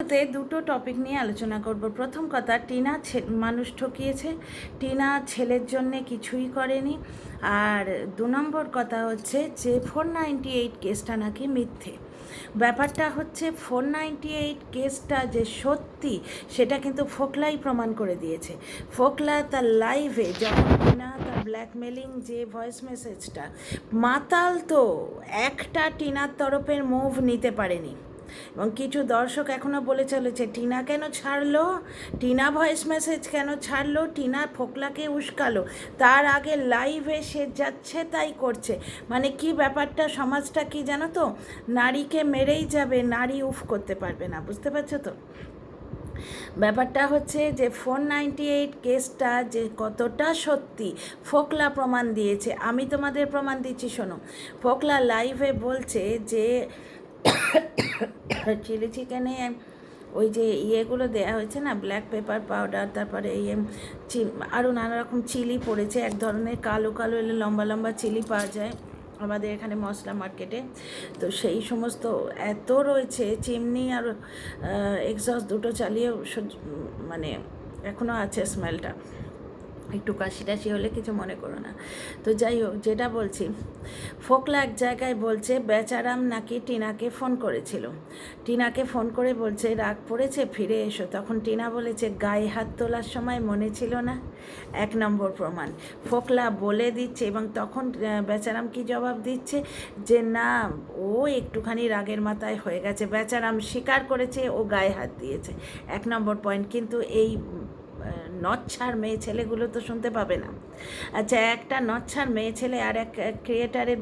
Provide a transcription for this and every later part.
ভিডিওতে দুটো টপিক নিয়ে আলোচনা করব। প্রথম কথা, টিনা মানুষ ঠকিয়েছে। টিনা ছেলের জন্য কিছুই করেনি। আর দু নম্বর কথা হচ্ছে যে, ফোর নাইনটি এইট কেসটা নাকি মিথ্যে। ব্যাপারটা হচ্ছে ফোর নাইনটি এইট কেসটা যে সত্যি, সেটা কিন্তু ফোকলাই প্রমাণ করে দিয়েছে। ফোকলা তার লাইভে যখন টিনা তার ব্ল্যাকমেলিং যে ভয়েস মেসেজটা মাতাল তো, একটা টিনার তরফের মুভ নিতে পারেনি। এবং কিছু দর্শক এখনও বলে চলেছে, টিনা কেন ছাড়লো? টিনা ভয়েস মেসেজ কেন ছাড়লো? টিনা ফোকলাকে উস্কালো। তার আগে লাইভে সে যাচ্ছে তাই করছে। মানে কি ব্যাপারটা, সমাজটা কি জানো তো? নারীকে মেরেই যাবে, নারী উফ করতে পারবে না, বুঝতে পারছ তো? ব্যাপারটা হচ্ছে যে ফোর নাইনটি এইট কেসটা যে কতটা সত্যি, ফোকলা প্রমাণ দিয়েছে। আমি তোমাদের প্রমাণ দিচ্ছি, শোনো। ফোকলা লাইভে বলছে যে চিলি চিকেনে ওই যে ইয়েগুলো দেওয়া হয়েছে না ব্ল্যাক পেপার পাউডার তারপরে ইয়ে আরও নানা রকম চিলি পড়েছে, এক ধরনের কালো কালো এলে লম্বা লম্বা চিলি পাওয়া যায় আমাদের এখানে মশলা মার্কেটে তো সেই সমস্ত এত রয়েছে চিমনি আর এক্সস্ট দুটো সহ্য- মানে এখনও আছে স্মেলটা একটু কাশি টাশি হলে কিছু মনে করো না। তো যাই হোক, যেটা বলছি, ফোকলা এক জায়গায় বলছে, বেচারাম নাকি টিনাকে ফোন করেছিল। টিনাকে ফোন করে বলছে, রাগ পড়েছে, ফিরে এসো। তখন টিনা বলেছে, গায়ে হাত তোলার সময় মনে ছিল না? এক নম্বর প্রমাণ। ফোকলা বলে দিচ্ছে এবং তখন বেচারাম কি জবাব দিচ্ছে? যে, না, ও একটুখানি রাগের মাথায় হয়ে গেছে। বেচারাম স্বীকার করেছে, ও গায়ে হাত দিয়েছে। এক নম্বর পয়েন্ট। কিন্তু এই নচ্ছার মেয়ে ছেলেগুলো তো শুনতে পাবে না। আচ্ছা একটা নচ্ছার মেয়ে ছেলে আর এক ক্রিয়েটারের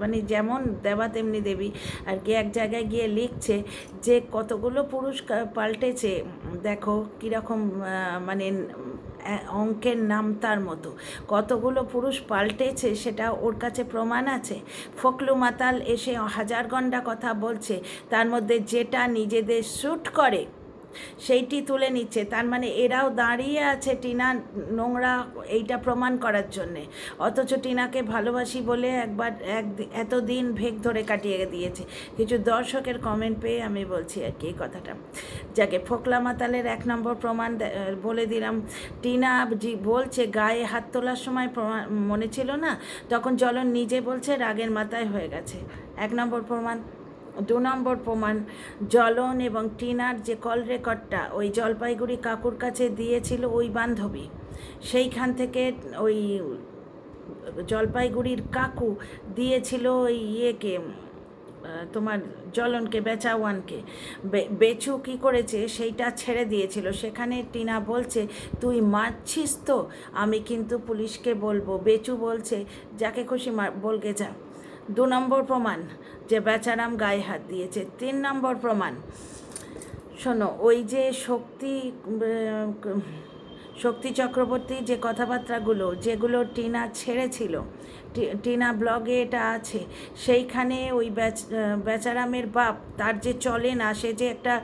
মানে যেমন দেবা তেমনি দেবী, আর কি এক জায়গায় গিয়ে লিখছে যে কতগুলো পুরুষ পাল্টেছে, দেখো কীরকম মানে অঙ্কের নাম তার মতো। কতগুলো পুরুষ পাল্টেছে সেটা ওর কাছে প্রমাণ আছে। ফকলু মাতাল এসে হাজার ঘণ্টা কথা বলছে, তার মধ্যে যেটা নিজেদের শ্যুট করে সেইটি তুলে নিচ্ছে। তার মানে এরাও দাঁড়িয়ে আছে টিনা নোংরা এইটা প্রমাণ করার জন্যে। অথচ টিনাকে ভালোবাসি বলে একবার এক এতদিন ভেগ ধরে কাটিয়ে দিয়েছে। কিছু দর্শকের কমেন্ট পেয়ে আমি বলছি আর কি এই কথাটা। যাকে ফোকলা মাতালের এক নম্বর প্রমাণ বলে দিলাম। টিনা বলছে, গায়ে হাত তোলার সময় প্রমাণ মনে ছিল না? তখন জলন নিজে বলছে, রাগের মাথায় হয়ে গেছে। এক নম্বর প্রমাণ দু নম্বর প্রমাণ, জলন এবং টিনার যে কল রেকর্ডটা ওই জলপাইগুড়ি কাকুর কাছে দিয়েছিল ওই বান্ধবী। সেইখান থেকে ওই জলপাইগুড়ির কাকু দিয়েছিল ওই ইয়েকে তোমার জলনকে, বেচাওয়ানকে। বেচু কী করেছে সেইটা ছেড়ে দিয়েছিল। সেখানে টিনা বলছে, তুই মারছিস তো? আমি কিন্তু পুলিশকে বলব, বেচু বলছে, যাকে খুশি বলকে যা। দু নম্বর প্রমাণ, যে বেচারাম গায়ে হাত দিয়েছে। তিন নম্বর প্রমাণ, শোনো, ওই যে শক্তি শক্তি চক্রবর্তী যে কথাবার্তাগুলো, যেগুলো টিনা ছেড়েছিল টিনা ব্লগে এটা আছে, সেইখানে ওই বেচ বেচারামের বাপ তার যে চলে না, সে যে একটা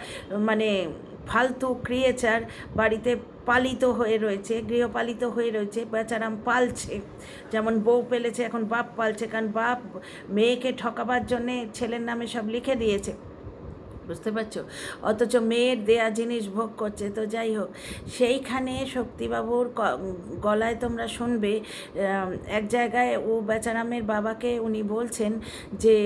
মানে ফালতু ক্রিয়েচার বাড়িতে পালিত হয়ে রয়েছে, গৃহপালিত হয়ে রয়েছে, বেচারাম পালছে। যেমন বউ পেলেছে, এখন বাপ পালছে, কারণ বাপ মেয়েকে ঠকাবার জন্যে ছেলের নামে সব লিখে দিয়েছে। বুঝতে পারছ? অথচ মেয়ের দেয়া জিনিস ভোগ করছে। তো যাই হোক, সেইখানে শক্তিবাবুর গলায় তোমরা শুনবে এক জায়গায় ও বেচারামের বাবাকে উনি বলছেন যে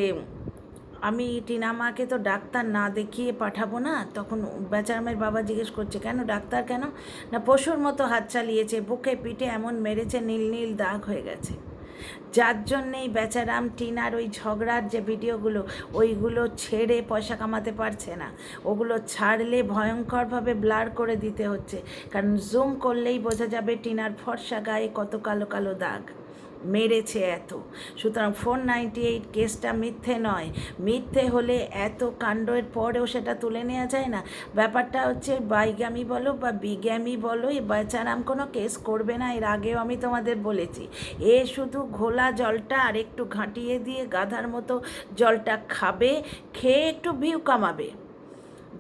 আমি টিনা মাকে তো ডাক্তার না দেখিয়ে পাঠাবো না। তখন বেচারামের বাবা জিজ্ঞেস করছে, কেন ডাক্তার কেন? না, পশুর মতো হাত চালিয়েছে, বুকে পিঠে এমন মেরেছে, নীল নীল দাগ হয়ে গেছে। যার জন্যেই বেচারাম, টিনার ওই ঝগড়ার যে ভিডিওগুলো, ওইগুলো ছেড়ে পয়সা কামাতে পারছে না। ওগুলো ছাড়লে ভয়ঙ্করভাবে ব্লার করে দিতে হচ্ছে। কারণ জুম করলেই বোঝা যাবে টিনার ফর্সা গায়ে কত কালো কালো দাগ। মেরেছে এত। সুতরাং ফোর নাইনটি এইট কেসটা মিথ্যে নয়। মিথ্যে হলে এত কাণ্ডের পরেও সেটা তুলে নেওয়া যায় না। ব্যাপারটা হচ্ছে বাইগামি বলো বা বিজ্ঞামি বলো এই বেচারাম কোনো কেস করবে না, এর আগেও আমি তোমাদের বলেছি। এ শুধু ঘোলা জলটা আর একটু ঘাঁটিয়ে দিয়ে গাধার মতো জলটা খাবে খেয়ে একটু ভিউ কামাবে।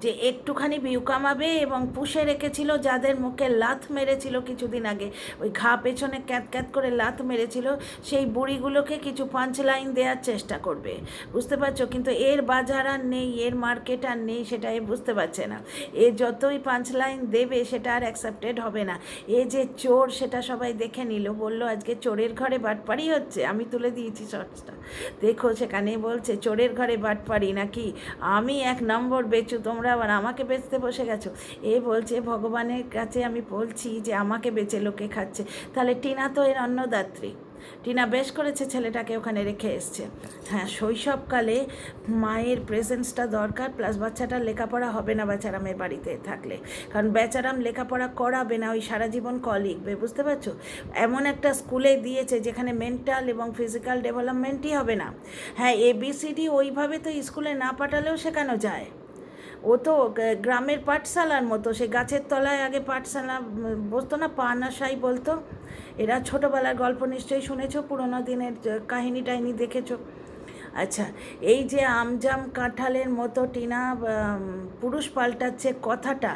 যে একটুখানি বিউ কামাবে এবং পুষে রেখেছিল যাদের মুখে লাথ মেরেছিল কিছুদিন আগে। ওই ঘা পেছনে ক্যাত ক্যাত করে লাথ মেরেছিল, সেই বুড়িগুলোকে কিছু পাঁচ লাইন দেওয়ার চেষ্টা করবে। বুঝতে পারছ? কিন্তু এর বাজার আর নেই, এর মার্কেট আর নেই, সেটা এ বুঝতে পারছে না। এ যতই পাঁচ লাইন দেবে, সেটা আর অ্যাকসেপ্টেড হবে না। এ যে চোর, সেটা সবাই দেখে নিল। বলল, আজকে চোরের ঘরে বাটপাড়ি হচ্ছে। আমি তুলে দিয়েছি শর্টসটা দেখো সেখানে বলছে, চোরের ঘরে বাটপাড়ি নাকি? আমি এক নম্বর বেচু, তোমরা আবার আমাকে বেচতে বসে গেছো। এ বলছে, ভগবানের কাছে আমি বলছি যে আমাকে বেচে লোকে খাচ্ছে। তাহলে টিনা তো এর অন্নদাত্রী। টিনা বেশ করেছে ছেলেটাকে ওখানে রেখে এসছে। হ্যাঁ শৈশবকালে মায়ের প্রেজেন্সটা দরকার প্লাস বাচ্চাটার লেখাপড়া হবে না বেচারামের বাড়িতে থাকলে। কারণ বেচারাম লেখাপড়া করাবে না, ওই সারা জীবন ক লিখবে, বুঝতে পারছ? এমন একটা স্কুলে দিয়েছে যেখানে মেন্টাল এবং ফিজিক্যাল ডেভেলপমেন্টই হবে না। হ্যাঁ এবিসিডি ওইভাবে তো স্কুলে না পাঠালেও শেখানো যায়। ও তো গ্রামের পাঠশালার মতো, সে গাছের তলায় আগে পাঠশালা বসতো না পানাশাই বলতো। এরা ছোটোবেলার গল্প নিশ্চয়ই শুনেছ, পুরোনো দিনের কাহিনী টাহিনি দেখেছ। আচ্ছা এই যে আমজাম কাঁঠালের মতো টিনা পুরুষ পাল্টাচ্ছে কথাটা,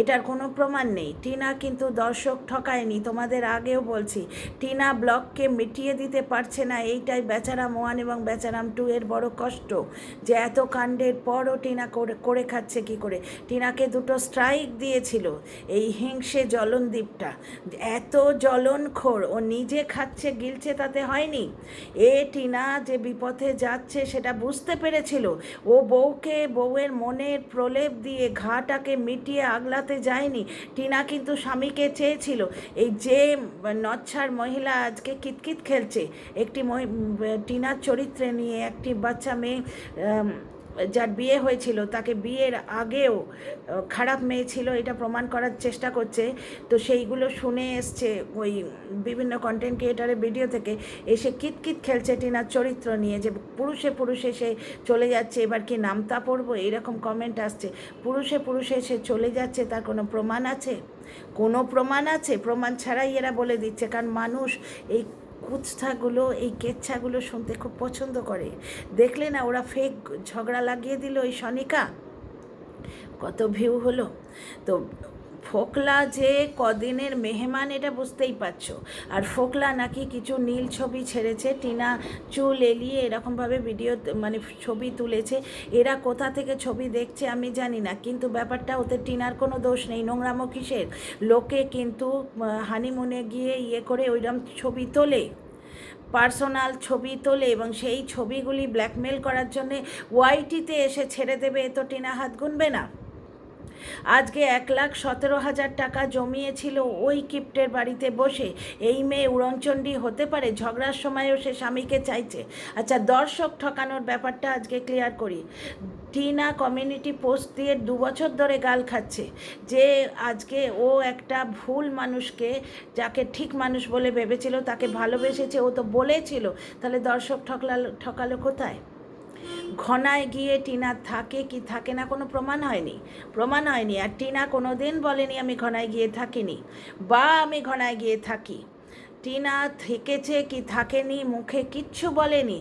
এটার কোনো প্রমাণ নেই। টিনা কিন্তু দর্শক ঠকায়নি, তোমাদের আগেও বলছি, টিনা ব্লককে মিটিয়ে দিতে পারছে না, এইটাই বেচারাম ওয়ান এবং বেচারাম টু এর বড় কষ্ট, যে এত কাণ্ডের পরও টিনা করে করে খাচ্ছে কি করে? টিনাকে দুটো স্ট্রাইক দিয়েছিল এই হিংসে জ্বলনদ্বীপটা। এত জ্বলনখোর, ও নিজে খাচ্ছে, গিলছে তাতে হয়নি। এ টিনা যে বিপথে যাচ্ছে সেটা বুঝতে পেরেছিল। ও বউকে বউয়ের মনের প্রলেপ দিয়ে ঘাটাকে মিটিয়ে আগলাতে যায়নি। টিনা কিন্তু স্বামীকে চেয়েছিল। এই যে নচ্ছার মহিলা আজকে কিতকিত খেলছে। একটি টিনার চরিত্রে নিয়ে একটি বাচ্চা মেয়ে যার বিয়ে হয়েছিল, তাকে বিয়ের আগেও খারাপ মেয়ে ছিল, এটা প্রমাণ করার চেষ্টা করছে। তো সেইগুলো শুনে এসছে ওই বিভিন্ন কন্টেন্ট ক্রিয়েটারের ভিডিও থেকে, এসে কিতকিত খেলছে টিনার চরিত্র নিয়ে যে পুরুষে পুরুষে সে চলে যাচ্ছে, এবার কি নামতা পড়ব? এইরকম কমেন্ট আসছে। পুরুষে পুরুষে সে চলে যাচ্ছে, তার কোনো প্রমাণ আছে? কোনো প্রমাণ আছে? প্রমাণ ছাড়াই এরা বলে দিচ্ছে, কারণ মানুষ এই কুৎসাগুলো, এই কেচ্ছাগুলো শুনতে খুব পছন্দ করে। দেখলে না ওরা ফেক ঝগড়া লাগিয়ে দিল ওই সনিকা? কত ভিউ হলো। তো ফোকলা যে কদিনের মেহমান এটা বুঝতেই পারছ। আর ফোকলা নাকি কিছু নীল ছবি ছেড়েছে, টিনা চুল এলিয়ে এরকমভাবে ভিডিও মানে ছবি তুলেছে, এরা কোথা থেকে ছবি দেখছে আমি জানি না, কিন্তু ব্যাপারটা ওতে টিনার কোনো দোষ নেই, নোংরামো কিসের? লোকে কিন্তু হানিমুনে গিয়ে ইয়ে করে ওইরকম ছবি তোলে পার্সোনাল ছবি তোলে এবং সেই ছবিগুলি ব্ল্যাকমেল করার জন্যে ওয়াইটিতে এসে ছেড়ে দেবে, এ তো টিনা হাত গুনবে না। আজকে এক লাখ সতেরো হাজার টাকা জমিয়েছিল ওই কিপ্টের বাড়িতে বসে। এই মেয়ে উড়নচণ্ডী হতে পারে, ঝগড়ার সময়ও সে স্বামীকে চাইছে। আচ্ছা দর্শক ঠকানোর ব্যাপারটা আজকে ক্লিয়ার করি। টিনা কমিউনিটি পোস্ট দিয়ে দু বছর ধরে গাল খাচ্ছে যে আজকে ও একটা ভুল মানুষকে, যাকে ঠিক মানুষ বলে ভেবেছিল, তাকে ভালোবেসেছে, ও তো বলেছিল। তাহলে দর্শক ঠকলালো ঠকালো কোথায়? ঘনায় গিয়ে টিনা থাকে কি থাকে না কোনো প্রমাণ হয়নি প্রমাণ হয়নি। আর টিনা কোনো দিন বলেনি আমি ঘনায় গিয়ে থাকিনি, বা আমি ঘনায় গিয়ে থাকি। টিনা থেকেছে কি থাকেনি, মুখে কিচ্ছু বলেনি।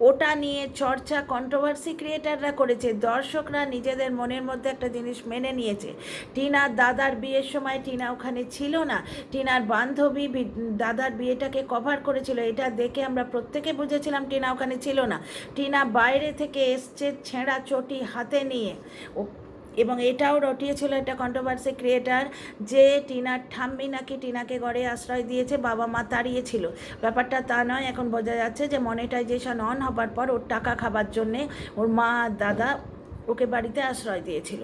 ওটা নিয়ে চর্চা কন্ট্রোভার্সি ক্রিয়েটাররা করেছে। দর্শকরা নিজেদের মনের মধ্যে একটা জিনিস মেনে নিয়েছে। টিনার দাদার বিয়ের সময় টিনা ওখানে ছিল না। টিনার বান্ধবী দাদার বিয়েটাকে কভার করেছিল। এটা দেখে আমরা প্রত্যেকে বুঝেছিলাম টিনা ওখানে ছিল না। টিনা বাইরে থেকে এসছে ছেঁড়া চটি হাতে নিয়ে। ও এবং এটাও রটিয়েছিল একটা কন্ট্রোভার্সি ক্রিয়েটার যে টিনার ঠাম্মি নাকি টিনাকে ঘরে আশ্রয় দিয়েছে, বাবা মা তাড়িয়েছিল ব্যাপারটা তা নয়, এখন বোঝা যাচ্ছে যে মনিটাইজেশন অন হবার পর ওর টাকা খাবার জন্যে ওর মা, দাদা ওকে বাড়িতে আশ্রয় দিয়েছিল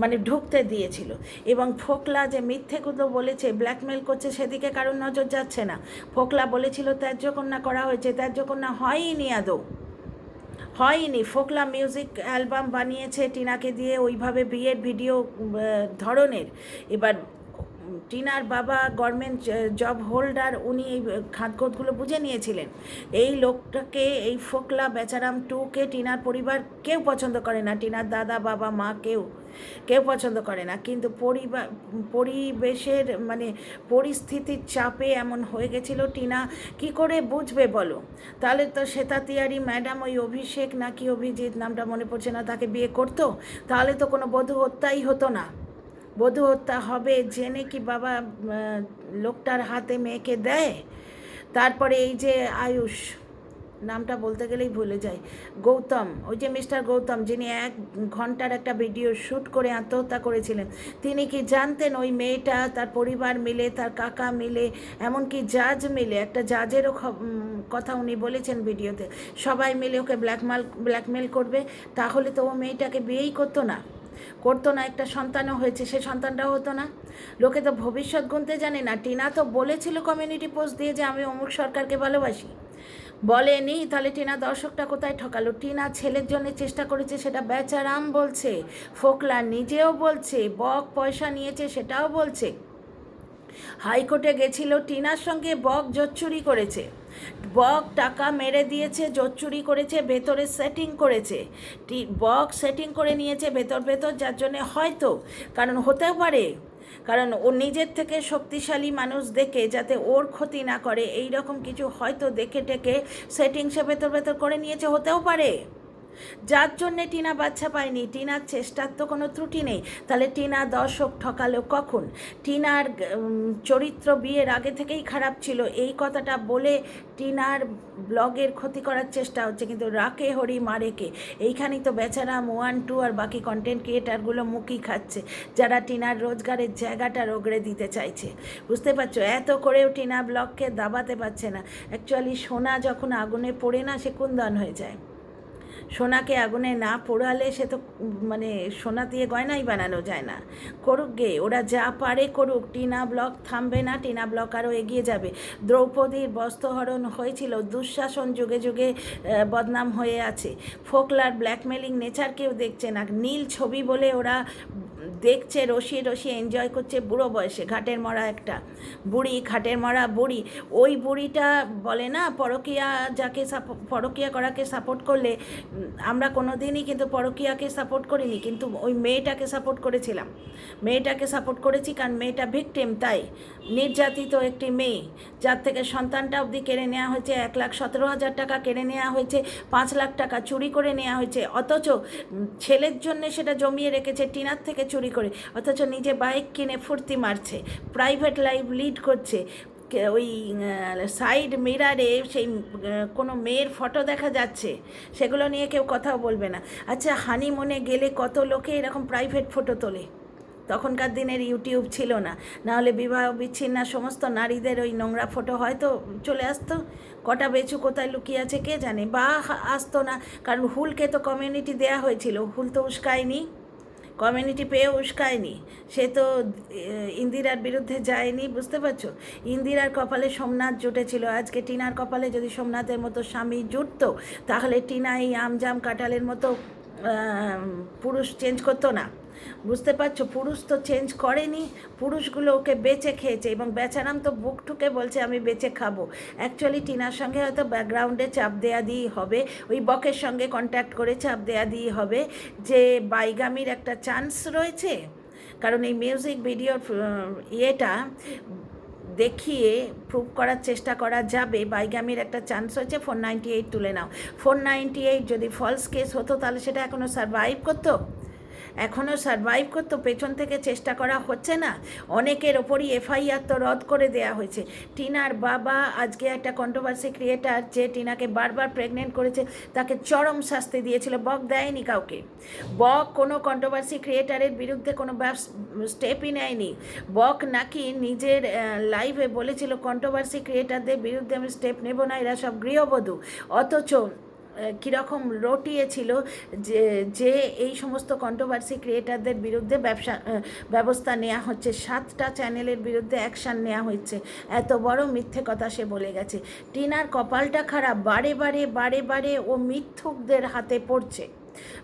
মানে ঢুকতে দিয়েছিল। এবং ফোকলা যে মিথ্যে কথা বলেছে ব্ল্যাকমেল করছে, সেদিকে কারোর নজর যাচ্ছে না। ফোকলা বলেছিল, ত্যায্য কন্যা করা হয়েছে, ত্যায্য কন্যা হয়নি আদৌ। হয়নি। ফোকলা মিউজিক অ্যালবাম বানিয়েছে টিনাকে দিয়ে। ওইভাবে বিয়ের ভিডিও ধরনের। এবার টিনার বাবা গভর্নমেন্ট জব হোল্ডার উনি এই খাতখোতগুলো বুঝে নিয়েছিলেন। এই লোকটাকে, এই ফোকলা বেচারাম টুকে টিনার পরিবার কেউ পছন্দ করে না। টিনার দাদা, বাবা মা কেউ কেউ পছন্দ করে না। কিন্তু পরিবার পরিবেশের মানে পরিস্থিতির চাপে এমন হয়ে গেছিল টিনা। কি করে বুঝবে বলো? তাহলে তো শ্বেতা তিয়ারি ম্যাডাম ওই অভিষেক নাকি অভিজিৎ, নামটা মনে পড়ছে না, তাকে বিয়ে করতো? তাহলে তো কোনো বধূ হত্যাই হতো না। বধূ হত্যা হবে জেনে কি বাবা লোকটার হাতে মেয়েকে দেয়? তারপরে এই যে আয়ুষ, নামটা বলতে গেলেই ভুলে যাই। গৌতম, ওই যে মিস্টার গৌতম, যিনি এক ঘণ্টার একটা ভিডিও শ্যুট করে আত্মহত্যা করেছিলেন। তিনি কি জানতেন ওই মেয়েটা, তার পরিবার মিলে, তার কাকা মিলে, এমনকি জাজ মিলে? একটা জাজেরও কথা উনি বলেছেন ভিডিওতে। সবাই মিলে ওকে ব্ল্যাকমেল ব্ল্যাকমেল করবে, তাহলে তো ও মেয়েটাকে বিয়েই করতো না। করতো না, একটা সন্তানও হয়েছে, সে সন্তানটাও হতো না। লোকে তো ভবিষ্যৎ গুনতে জানে না। টিনা তো বলেছিল কমিউনিটি পোস্ট দিয়ে যে আমি অমুক সরকারকে ভালোবাসি। বলেনি, তাহলে টিনা দর্শকটা কোথায় ঠকালো? টিনা ছেলের জন্য চেষ্টা করেছে, সেটা বেচারাম বলছে, ফোকলা নিজেও বলছে, বক পয়সা নিয়েছে, সেটাও বলছে। হাইকোর্টে গেছিল, টিনার সঙ্গে বক জোচ্চুরি করেছে। বক টাকা মেরে দিয়েছে জোচ্চুরি করেছে, ভেতরে সেটিং করেছে। বক সেটিং করে নিয়েছে ভেতর ভেতর, যার জন্যে হয়তো, কারণ হতে পারে। কারণ ও নিজের থেকে শক্তিশালী মানুষ দেখে, যাতে ওর ক্ষতি না করে এই রকম কিছু হয়তো দেখে টেকে সেটিংসে ভেতর ভেতর করে নিয়েছে, হতেও পারে। যার জন্যে টিনা বাচ্চা পায়নি, টিনার চেষ্টার তো কোনো ত্রুটি নেই। তাহলে টিনা দর্শক ঠকালো কখন? টিনার চরিত্র বিয়ের আগে থেকেই খারাপ ছিল। এই কথাটা বলে টিনার ব্লগের ক্ষতি করার চেষ্টা হচ্ছে, কিন্তু রাকে হরি মারেকে এইখানেই তো বেচারা ওয়ান টু আর বাকি কন্টেন্ট ক্রিয়েটারগুলো মুখই খাচ্ছে, যারা টিনার রোজগারের জায়গাটা রোগড়ে দিতে চাইছে। বুঝতে পারছ? এত করেও টিনা ব্লগকে দাবাতে পারছে না। অ্যাকচুয়ালি সোনা যখন আগুনে পড়ে না, সে কুন্দন হয়ে যায়। সোনাকে আগুনে না পোড়ালে সে তো মানে সোনা দিয়ে গয়নাই বানানো যায় না। করুক গে, ওরা যা পারে করুক, টিনা ব্লক থামবে না, টিনা ব্লক আরও এগিয়ে যাবে। দ্রৌপদীর বস্ত্রহরণ হয়েছিল দুঃশাসন যুগে যুগে বদনাম হয়ে আছে। ফোকলার ব্ল্যাকমেলিং নেচার কেউ দেখছে না নীল ছবি বলে ওরা দেখছে, রসিয়ে রসিয়ে এনজয় করছে বুড়ো বয়সে, ঘাটের মরা একটা বুড়ি, ঘাটের মরা বুড়ি। ওই বুড়িটা বলে, না, পরকিয়া যাকে পরকিয়া করাকে সাপোর্ট করলে আমরা কোনো দিনই কিন্তু পরকিয়াকে সাপোর্ট করিনি, কিন্তু ওই মেয়েটাকে সাপোর্ট করেছিলাম। মেয়েটাকে সাপোর্ট করেছি কারণ মেয়েটা ভিকটিম তাই। নির্যাতিত একটি মেয়ে, যার থেকে সন্তানটা অবধি কেড়ে নেওয়া হয়েছে এক লাখ সতেরো হাজার টাকা কেড়ে নেওয়া হয়েছে, পাঁচ লাখ টাকা চুরি করে নেওয়া হয়েছে। অথচ ছেলের জন্য সেটা জমিয়ে রেখেছে, টিনার থেকে চুরি করে, অথচ নিজে বাইক কিনে ফুর্তি মারছে প্রাইভেট লাইফ লিড করছে। ওই সাইড মিরারে সেই কোনো মেয়ের ফটো দেখা যাচ্ছে, সেগুলো নিয়ে কেউ কথাও বলবে না। আচ্ছা হানিমনে গেলে কত লোকে এরকম প্রাইভেট ফটো তোলে? তখনকার দিনের ইউটিউব ছিল না। নাহলে বিবাহ বিচ্ছিন্ন সমস্ত নারীদের ওই নোংরা ফটো হয়তো চলে আসতো। কটা বেচু কোথায় লুকিয়ে আছে কে জানে? বা আসতো না। কারণ হুলকে তো কমিউনিটি দেয়া হয়েছিল। হুল তো উস্কায়নি। কমিউনিটি পেয়ে উস্কায়নি। সে তো ইন্দিরার বিরুদ্ধে যায়নি, বুঝতে পারছ? ইন্দিরার কপালে সোমনাথ জুটেছিল। আজকে টিনার কপালে যদি সোমনাথের মতো স্বামী জুটতো, তাহলে টিনা এই আমজাম কাঁঠালের মতো পুরুষ চেঞ্জ করতো না। বুঝতে পারছ, পুরুষ তো চেঞ্জ করেনি, পুরুষগুলো ওকে বেঁচে খেয়েছে এবং বেচারাম তো বুক ঠুকে বলছে, আমি বেঁচে খাব। অ্যাকচুয়ালি টিনার সঙ্গে হয়তো ব্যাকগ্রাউন্ডে চাপ দেয়া দিয়েই হবে, ওই বকের সঙ্গে কন্ট্যাক্ট করে চাপ দেয়া দিয়ে হবে যে বাইগামির একটা চান্স রয়েছে। কারণ এই মিউজিক ভিডিওর ইয়েটা দেখিয়ে প্রুভ করার চেষ্টা করা যাবে, বাইগামির একটা চান্স হয়েছে ফোর নাইনটি এইট তুলে নাও। ফোর নাইনটি এইট যদি ফলস কেস হতো, তাহলে সেটা এখনও সার্ভাইভ করতো? এখনও সারভাইভ করতো পেছন থেকে চেষ্টা করা হচ্ছে না। অনেকের ওপরই এফআইআর তো রদ করে দেয়া হয়েছে। টিনার বাবা আজকে একটা কন্ট্রোভার্সি ক্রিয়েটার যে টিনাকে বারবার প্রেগনেন্ট করেছে, তাকে চরম শাস্তি দিয়েছিল, বক দেয়নি কাউকে। বক কোনো কন্ট্রোভার্সি ক্রিয়েটারের বিরুদ্ধে কোনো স্টেপই নেয়নি। বক নাকি নিজের লাইভে বলেছিল কন্ট্রোভার্সি ক্রিয়েটারদের বিরুদ্ধে আমি স্টেপ নেব না, এরা সব গৃহবধূ। অথচ কীরকম রটিয়েছিল যে যে এই সমস্ত কন্ট্রোভার্সি ক্রিয়েটারদের বিরুদ্ধে ব্যবসা ব্যবস্থা নেওয়া হচ্ছে, সাতটা চ্যানেলের বিরুদ্ধে অ্যাকশান নেওয়া হচ্ছে এত বড় মিথ্যে কথা সে বলে গেছে। টিনার কপালটা খারাপ, বারে বারে বারে বারে ও মিথ্যুকদের হাতে পড়ছে।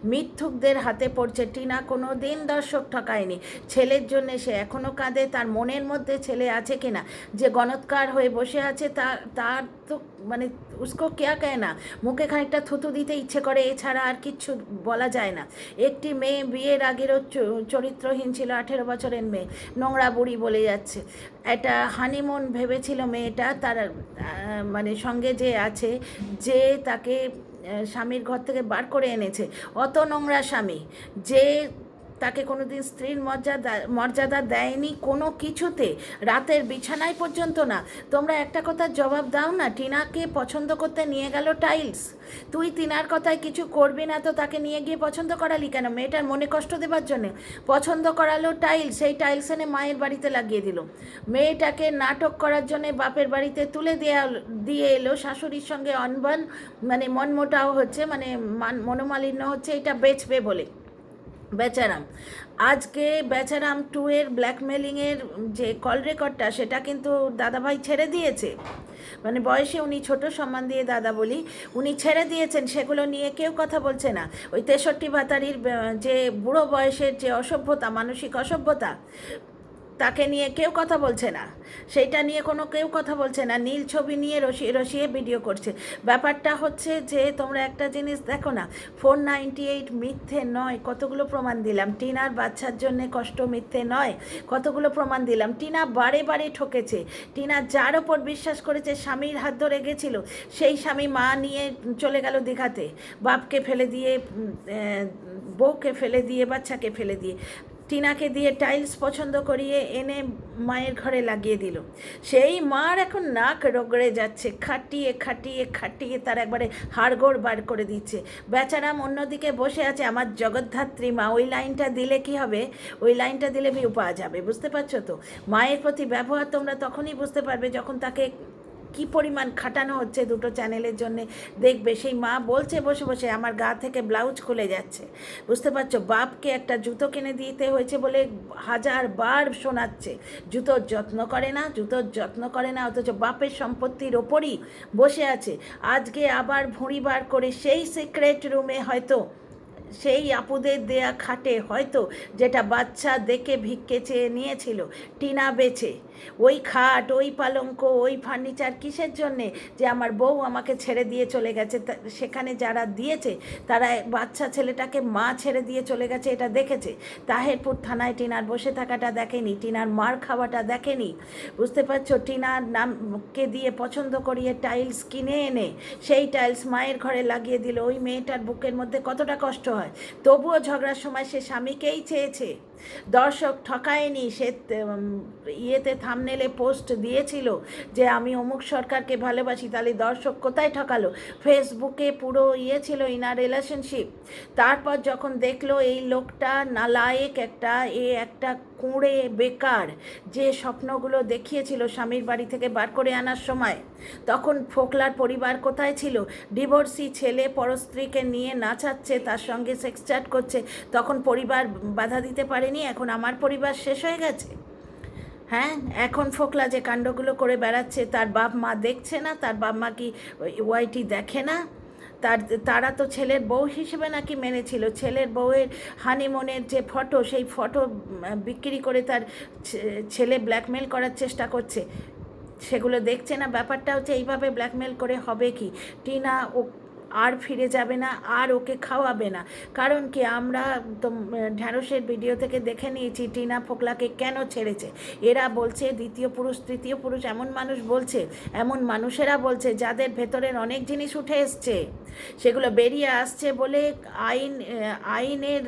মিথ্যুকদের হাতে পড়ছে টিনা, কোনো দিন দর্শক ঠকায়নি। ছেলের জন্য সে এখনও কাঁদে, তার মনের মধ্যে ছেলে আছে কিনা? যে গণৎকার হয়ে বসে আছে, তা, তার তো মানে উসকো কেয়া কেয় না? মুখে খানিকটা থুতু দিতে ইচ্ছে করে, এছাড়া আর কিচ্ছু বলা যায় না। একটি মেয়ে বিয়ের আগেরও চরিত্রহীন ছিল আঠেরো বছরের মেয়ে। নোংরা বুড়ি বলে যাচ্ছে। এটা হানিমুন ভেবেছিল মেয়েটা, তার মানে সঙ্গে যে আছে, যে তাকে স্বামীর ঘর থেকে বার করে এনেছে। অত নোংরা স্বামী। যে তাকে কোনোদিন স্ত্রীর মর্যাদা মর্যাদা দেয়নি কোনো কিছুতে। রাতের বিছানায় পর্যন্ত না। তোমরা একটা কথার জবাব দাও না, টিনাকে পছন্দ করতে নিয়ে গেল টাইলস। তুই তিনার কথায় কিছু করবি না তো তাকে নিয়ে গিয়ে পছন্দ করালি কেন? মেয়েটার মনে কষ্ট দেবার জন্যে পছন্দ করালো টাইলস, সেই টাইলস এনে মায়ের বাড়িতে লাগিয়ে দিল। মেয়েটাকে নাটক করার জন্য বাপের বাড়িতে তুলে দেয়া, দিয়ে এলো শাশুড়ির সঙ্গে অনবান মানে মনমোটাও হচ্ছে মানে মান- মনোমালিন্য হচ্ছে, এটা বেচবে বলে। বেচারাম। আজকে বেচারাম টু এর ব্ল্যাকমেলিংয়ের যে কল রেকর্ডটা সেটা কিন্তু দাদাভাই ছেড়ে দিয়েছে। মানে বয়সে উনি ছোট সম্মান দিয়ে দাদা বলি, উনি ছেড়ে দিয়েছেন, সেগুলো নিয়ে কেউ কথা বলছে না। ওই তেষট্টি ভাতারির যে বুড়ো বয়সের যে অসভ্যতা, মানসিক অসভ্যতা তাকে নিয়ে কেউ কথা বলছে না। সেইটা নিয়ে কোনো কেউ কথা বলছে না। নীল ছবি নিয়ে রসিয়ে রসিয়ে ভিডিও করছে। ব্যাপারটা হচ্ছে যে, তোমরা একটা জিনিস দেখো না ফোর নাইনটি এইট মিথ্যে নয়। কতগুলো প্রমাণ দিলাম। টিনার বাচ্চার জন্য কষ্ট মিথ্যে নয়। কতগুলো প্রমাণ দিলাম। টিনা বারে বারে ঠকেছে। টিনা যার ওপর বিশ্বাস করেছে, স্বামীর হাত ধরে গেছিল, সেই স্বামী মা নিয়ে চলে গেল দীঘাতে। বাপকে ফেলে দিয়ে বউকে ফেলে দিয়ে, বাচ্চাকে ফেলে দিয়ে। টিনাকে দিয়ে টাইলস পছন্দ করিয়ে এনে মায়ের ঘরে লাগিয়ে দিল। সেই মার এখন নাক রগড়ে যাচ্ছে, খাটিয়ে খাটিয়ে খাটিয়ে তার একবারে হাড়গোড় বার করে দিচ্ছে। বেচারাম অন্যদিকে বসে আছে, আমার জগদ্ধাত্রী মা, ওই লাইনটা দিলে কি হবে? ওই লাইনটা দিলে ভিউ পাওয়া যাবে, বুঝতে পারছ তো? মায়ের প্রতি ব্যবহার তোমরা তখনই বুঝতে পারবে যখন তাকে কি পরিমাণ খাটানো হচ্ছে দুটো চ্যানেলের জন্য? দেখবে সেই মা বলছে বসে বসে, আমার গা থেকে ব্লাউজ খুলে যাচ্ছে। বুঝতে পারছ? বাপকে একটা জুতো কিনে দিতে হয়েছে বলে হাজার বার শোনাচ্ছে। জুতোর যত্ন করে না, জুতোর যত্ন করে না, অথচ বাপের সম্পত্তির ওপরই বসে আছে। আজকে আবার ভুঁড়ি বার করে সেই সিক্রেট রুমে হয়তো সেই আপুদের দেয়া খাটে হয়তো যেটা বাচ্চা দেখে ভিক্ষে চেয়ে নিয়েছিল, টিনা বেচে। ওই খাট, ওই পালঙ্ক, ওই ফার্নিচার কিসের জন্যে যে আমার বউ আমাকে ছেড়ে দিয়ে চলে গেছে? সেখানে যারা দিয়েছে, তারা বাচ্চা ছেলেটাকে মা ছেড়ে দিয়ে চলে গেছে, এটা দেখেছে? তাহেরপুর থানায় টিনার বসে থাকাটা দেখেনি, টিনার মার খাওয়াটা দেখেনি। বুঝতে পারছ? টিনার নামকে দিয়ে পছন্দ করিয়ে টাইলস কিনে এনে, সেই টাইলস মায়ের ঘরে লাগিয়ে দিল। ওই মেয়েটার বুকের মধ্যে কতটা কষ্ট হয়। তবুও ঝগড়ার সময় সে স্বামীকেই চেয়েছে। দর্শক ঠকায়নি, সে ইয়েতে থামনেলে পোস্ট দিয়েছিল যে, আমি অমুক সরকারকে ভালোবাসি, তাহলে দর্শক কোথায় ঠকালো? ফেসবুকে পুরো ইয়ে ছিল ইনার রিলেশনশিপ তারপর যখন দেখল এই লোকটা নালায়েক একটা, এ একটা কুঁড়ে বেকার যে স্বপ্নগুলো দেখিয়েছিল স্বামীর বাড়ি থেকে বার করে আনার সময়। তখন ফোকলার পরিবার কোথায় ছিল? ডিভোর্সি ছেলে পরস্ত্রীকে নিয়ে নাচাচ্ছে, তার সঙ্গে সেক্স চ্যাট করছে, তখন পরিবার বাধা দিতে পারেনি, এখন আমার পরিবার শেষ হয়ে গেছে। হ্যাঁ এখন ফোকলা যে কাণ্ডগুলো করে বেড়াচ্ছে, তার বাপ মা দেখছে না, তার বাপ মা কি ওয়াইটি দেখে না? তার, তারা তো ছেলের বউ হিসেবে নাকি মেনেছিল। ছেলের বউয়ের হানিমুনের যে ফটো সেই ফটো বিক্রি করে তার ছেলে ব্ল্যাকমেল করার চেষ্টা করছে। সেগুলো দেখছে না, ব্যাপারটা হচ্ছে এইভাবে ব্ল্যাকমেল করে হবে কি? টিনা ও আর ফিরে যাবে না, আর ওকে খাওয়াবে না। কারণ কি, আমরা তো ঢ্যাঁড়সের ভিডিও থেকে দেখে নিয়েছি, টিনা ফোকলাকে কেন ছেড়েছে? এরা বলছে, দ্বিতীয় পুরুষ, তৃতীয় পুরুষ, এমন মানুষ বলছে, এমন মানুষেরা বলছে, যাদের ভেতরের অনেক জিনিস উঠে এসছে। সেগুলো বেরিয়ে আসছে বলে আইন আইনের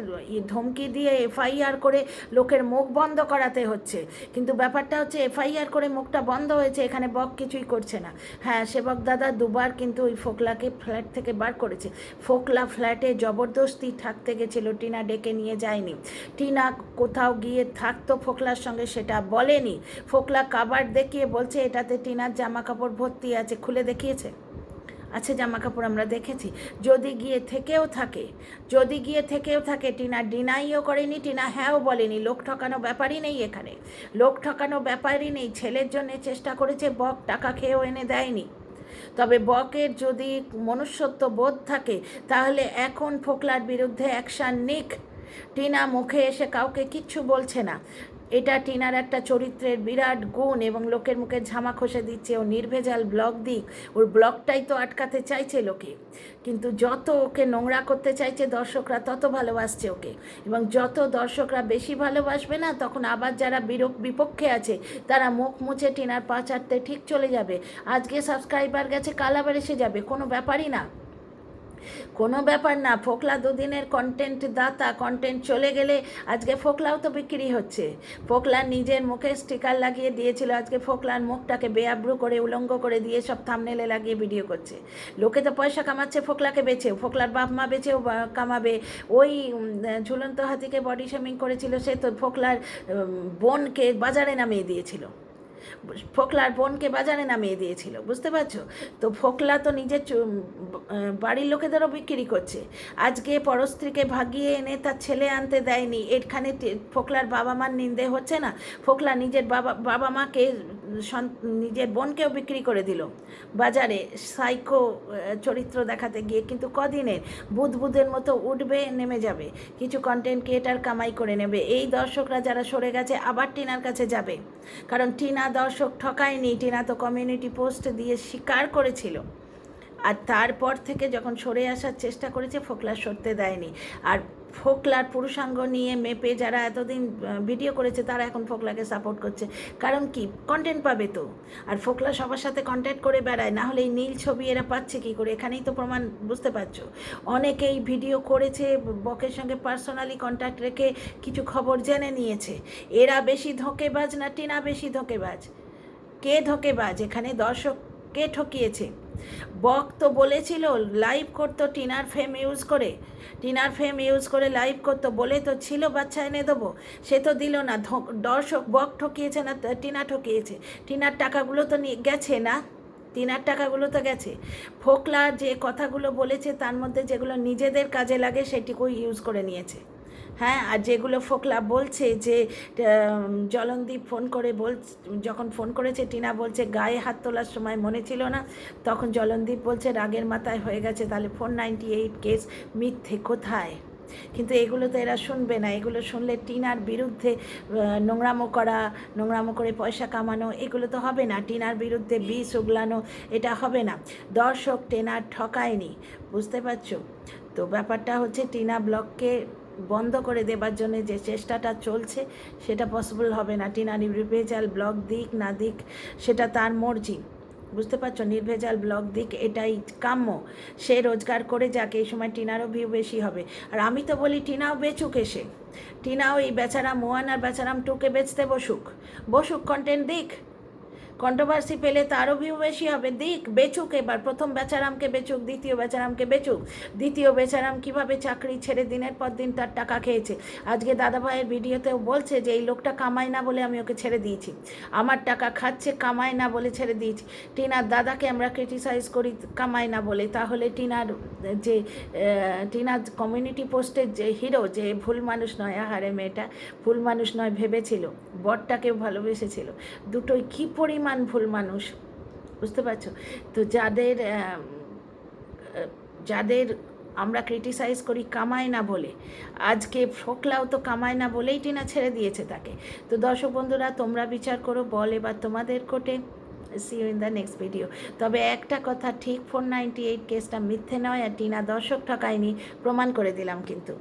ধমকি দিয়ে এফআইআর করে লোকের মুখ বন্ধ করাতে হচ্ছে। কিন্তু ব্যাপারটা হচ্ছে, এফআইআর করে মুখটা বন্ধ হয়েছে, এখানে বক কিছুই করছে না। হ্যাঁ সেবক দাদা দুবার কিন্তু ওই ফোকলাকে ফ্ল্যাট থেকে বার করেছে। ফোকলা ফ্ল্যাটে জবরদস্তি থাকতে গেছিল, টিনা ডেকে নিয়ে যায়নি। টিনা কোথাও গিয়ে থাকতো ফোকলার সঙ্গে, সেটা বলেনি। ফোকলা কাবার দেখিয়ে বলছে, এটাতে টিনার জামা কাপড় ভর্তি আছে, খুলে দেখিয়েছে? আছে জামা কাপড় আমরা দেখেছি। যদি গিয়ে থেকেও থাকে, যদি গিয়ে থেকেও থাকে, টিনা ডিনাইও করেনি, টিনা হ্যাঁও বলেনি। লোক ঠকানো ব্যাপারই নেই এখানে। লোক ঠকানো ব্যাপারই নেই। ছেলের জন্য চেষ্টা করেছে, বক টাকা খেয়েও এনে দেয়নি। তবে বকের যদি মনুষ্যত্ব বোধ থাকে, তাহলে এখন ফোকলার বিরুদ্ধে অ্যাকশান নিক। টিনা মুখে এসে কাউকে কিচ্ছু বলছে না। এটা টিনার একটা চরিত্রের বিরাট গুণ এবং লোকের মুখে ঝামা খসে দিচ্ছে। ও নির্ভেজাল ব্লগ দিক। ওর ব্লগটাই তো আটকাতে চাইছে লোকে। কিন্তু যত ওকে নোংরা করতে চাইছে দর্শকরা, তত ভালোবাসছে ওকে। এবং যত দর্শকরা বেশি ভালোবাসবে না, তখন আবার যারা বিরূপ বিপক্ষে আছে, তারা মুখ মুছে টিনার পা ঠিক চলে যাবে। আজকে সাবস্ক্রাইবার গেছে, কাল আবার এসে যাবে। কোনো ব্যাপারই না। কোনো ব্যাপার না, ফোকলা দুদিনের কন্টেন্ট দাতা কন্টেন্ট চলে গেলে আজকে ফোকলাও তো বিক্রি হচ্ছে। ফোকলা নিজের মুখে স্টিকার লাগিয়ে দিয়েছিল, আজকে ফোকলার মুখটাকে বেআব্রু করে, উলঙ্গ করে দিয়ে সব থামনেলে লাগিয়ে ভিডিও করছে। লোকে তো পয়সা কামাচ্ছে ফোকলাকে বেচেও, ফোকলার বাপ মা বেচেও বা- কামাবে। ওই ঝুলন্ত হাতিকে বডি শেমিং করেছিল, সে তো ফোকলার বোনকে বাজারে নামিয়ে দিয়েছিল। ফোকলার বোনকে বাজারে নামিয়ে দিয়েছিল, বুঝতে পারছ? তো ফোকলা তো নিজের বাড়ির লোকেদেরও বিক্রি করছে। আজকে পরস্ত্রীকে ভাগিয়ে এনে তার ছেলে আনতে দেয়নি। এখানে ফোকলার বাবা মার নিন্দে হচ্ছে না। ফোকলা নিজের বাবা বাবা মাকে নিজের বোনকেও বিক্রি করে দিল। বাজারে সাইকো চরিত্র দেখাতে গিয়ে কিন্তু কদিনের বুধ বুধের মতো উঠবে, নেমে যাবে। কিছু কন্টেন্ট ক্রিয়েটার কামাই করে নেবে। এই দর্শকরা যারা সরে গেছে, আবার টিনার কাছে যাবে। কারণ টিনা দর্শক ঠকায়নি, টিনা তো কমিউনিটি পোস্ট দিয়ে স্বীকার করেছিল। আর তারপর থেকে যখন সরে আসার চেষ্টা করেছে, ফোকলা সরতে দেয়নি। আর ফোকলার পুরুষাঙ্গ নিয়ে মেপে যারা এতদিন ভিডিও করেছে, তারা এখন ফোকলাকে সাপোর্ট করছে। কারণ কি? কন্টেন্ট পাবে তো। আর ফোকলা সবার সাথে কন্ট্যাক্ট করে বেড়ায়, না হলে এই নীল ছবি এরা পাচ্ছে কি করে? এখানেই তো প্রমাণ, বুঝতে পারছ? অনেকেই ভিডিও করেছে, বকের সঙ্গে পার্সোনালি কন্ট্যাক্ট রেখে কিছু খবর জেনে নিয়েছে। এরা বেশি ধোঁকেবাজ না টিনা বেশি ধোঁকেবাজ? কে ধোঁকেবাজ? এখানে দর্শক কে ঠকিয়েছে? বক তো বলেছিল লাইভ করতো টিনার ফেম ইউজ করে। টিনার ফেম ইউজ করে লাইভ করতো বলে তো ছিল, বাচ্চা এনে দেবো। সে তো দিল না দর্শক বক ঠকিয়েছে না টিনা ঠকিয়েছে। টিনার টাকাগুলো তো নিয়ে গেছে না? টিনার টাকাগুলো তো গেছে। ফোকলা যে কথাগুলো বলেছে, তার মধ্যে যেগুলো নিজেদের কাজে লাগে, সেটুকুই ইউজ করে নিয়েছে। হ্যাঁ আর যেগুলো ফোকলা বলছে যে জলনদীপ ফোন করে বল, যখন ফোন করেছে, টিনা বলছে, গায়ে হাত তোলার সময় মনে ছিল না। তখন জলনদীপ বলছে, রাগের মাথায় হয়ে গেছে, তাহলে ফোর নাইনটি এইট কেস মিথ্যে কোথায়? কিন্তু এগুলো তো এরা শুনবে না। এগুলো শুনলে টিনার বিরুদ্ধে নোংরামো করা, নোংরামো করে পয়সা কামানো, এগুলো তো হবে না। টিনার বিরুদ্ধে বিষ উগলানো, এটা হবে না। দর্শক টেনার ঠকায়নি, বুঝতে পারছ? তো ব্যাপারটা হচ্ছে, টিনা ব্লককে বন্ধ করে দেবার জন্য যে চেষ্টাটা চলছে, সেটা পসিবল হবে না। টিনা নির্ভেজাল ব্লক দিক না দিক, সেটা তার মর্জি। বুঝতে পারছ? নির্ভেজাল ব্লক দিক, এটাই কাম্য। সে রোজগার করে যাকে, এই সময় টিনারও ভিউ বেশি হবে। আর আমি তো বলি টিনাও বেচুক এসে। টিনাও এই বেচারাম মোয়ান আর বেচারাম টুকে বেচতে বসুক। বসুক কন্টেন্ট দিক। কন্ট্রোভার্সি পেলে তারও ভিউ বেশি হবে। দিক, বেচুক এবার। প্রথম বেচারামকে বেচুক, দ্বিতীয় বেচারামকে বেচুক। দ্বিতীয় বেচারাম কীভাবে চাকরি ছেড়ে দিনের পর দিন তার টাকা খেয়েছে? আজকে দাদাভাইয়ের ভিডিওতেও বলছে যে, এই লোকটা কামায় না বলে আমি ওকে ছেড়ে দিয়েছি। আমার টাকা খাচ্ছে, কামায় না বলে ছেড়ে দিয়েছি। টিনার দাদাকে আমরা ক্রিটিসাইজ করি, কামায় না বলে। তাহলে টিনার যে টিনার কমিউনিটি পোস্টের যে হিরো যে ভুল মানুষ নয়, আহারে মেয়েটা, ভুল মানুষ নয়, ভেবেছিল। বরটাকেও ভালোবেসেছিল। দুটোই কী পরিমাণ ভুল মানুষ, বুঝতে পারছ? তো যাদের যাদের আমরা ক্রিটিসাইজ করি কামায় না বলে, আজকে ফোকলাও তো কামায় না বলেই টিনা ছেড়ে দিয়েছে তাকে। তো দর্শক বন্ধুরা, তোমরা বিচার করো, বল এবার তোমাদের কোটে see you in the next video তবে একটা কথা, ঠিক ফোর নাইনটি এইট কেসটা মিথ্যে নয় আর টিনা দর্শক ঠকায়নি, প্রমাণ করে দিলাম কিন্তু।